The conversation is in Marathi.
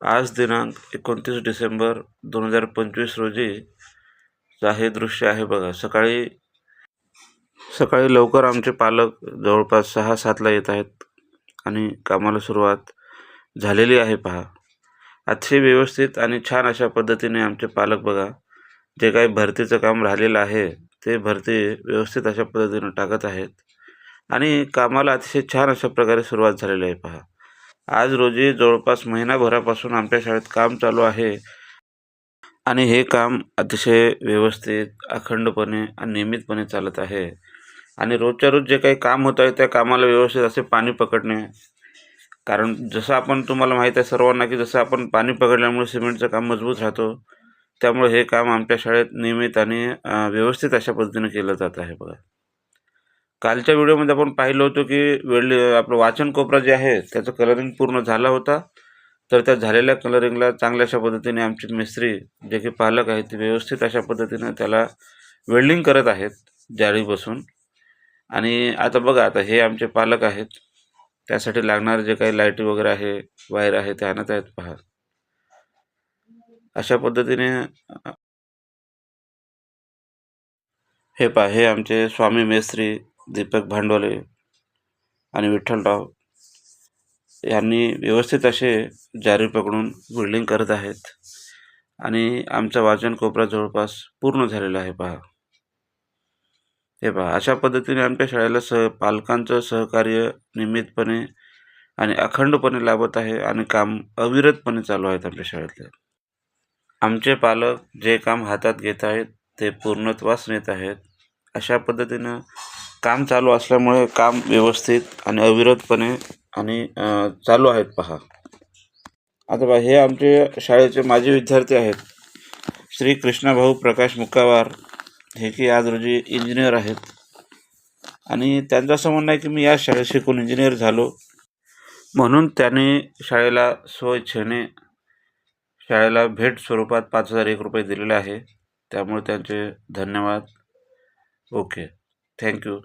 आज दिनांक एकोणतीस डिसेंबर दोन हजार पंचवीस रोजीचं हे दृश्य आहे बघा. सकाळी सकाळी लवकर आमचे पालक जवळपास सहा सातला येत आहेत आणि कामाला सुरुवात झालेली आहे पहा. अतिशय व्यवस्थित आणि छान अशा पद्धतीने आमचे पालक बघा जे काही भरतीचं काम राहिलेलं आहे ते भरती व्यवस्थित अशा पद्धतीनं टाकत आहेत. आणि कामाला अतिशय छान अशा प्रकारे सुरुवात झालेली आहे पहा. आज रोजी जवळपास महिनाभरापासून आमच्या शाळेत काम चालू आहे. आणि हे काम अतिशय व्यवस्थित अखंडपणे आणि नियमितपणे चालत आहे. आणि रोजच्या रोज जे काही काम होत आहे त्या कामाला व्यवस्थित असे पाणी पकडणे. कारण जसं आपण तुम्हाला माहीत आहे सर्वांना की जसं आपण पाणी पकडल्यामुळे सिमेंटचं काम मजबूत राहतो त्यामुळे हे काम आमच्या शाळेत नियमित आणि व्यवस्थित अशा पद्धतीने केलं जात आहे बघा. कालच्या व्हिडिओमध्ये आपण पाहिलं होतं की वेल्डी आपलं वाचन कोपरा जे आहे त्याचं कलरिंग पूर्ण झाला होता. तर त्या झालेल्या कलरिंगला चांगल्या अशा पद्धतीने आमचे मिस्त्री जे की पालक आहेत ते व्यवस्थित अशा पद्धतीनं त्याला वेल्डिंग करत आहेत जाळी बसून आणि आता बघा आता हे आमचे पालक आहेत. त्यासाठी लागणारे जे काही लाईटी वगैरे आहे वायर आहे ते आणत आहेत पहा. अशा पद्धतीने हे पहा हे आमचे स्वामी मेस्त्री दीपक भांडवले आणि विठ्ठलराव यांनी व्यवस्थित असे जारी पकडून बिल्डिंग करत आहेत. आणि आमचा वाचन कोपरा जवळपास पूर्ण झालेला आहे पहा. हे पहा अशा पद्धतीने आमच्या शाळेला सह पालकांचं सहकार्य नियमितपणे आणि अखंडपणे लाभत आहे आणि काम अविरतपणे चालू आहेत आमच्या शाळेतले. आमचे पालक जे काम हातात घेत आहेत ते पूर्णत्वास नेत आहेत. अशा पद्धतीनं काम चालू असल्यामुळे काम व्यवस्थित आणि अविरतपणे आणि चालू आहेत पहा. आता बा हे आमचे शाळेचे माजी विद्यार्थी आहेत. श्री कृष्णाभाऊ प्रकाश मुक्कावार हे की आज रोजी इंजिनियर आहेत. आणि त्यांचं असं म्हणणं आहे की मी या शाळेत शिकून इंजिनियर झालो. म्हणून त्यांनी शाळेला स्वइच्छेने शाळेला भेट स्वरूपात पाच हजार एक रुपये दिलेले आहे. त्यामुळे त्यांचे धन्यवाद. ओके. Thank you.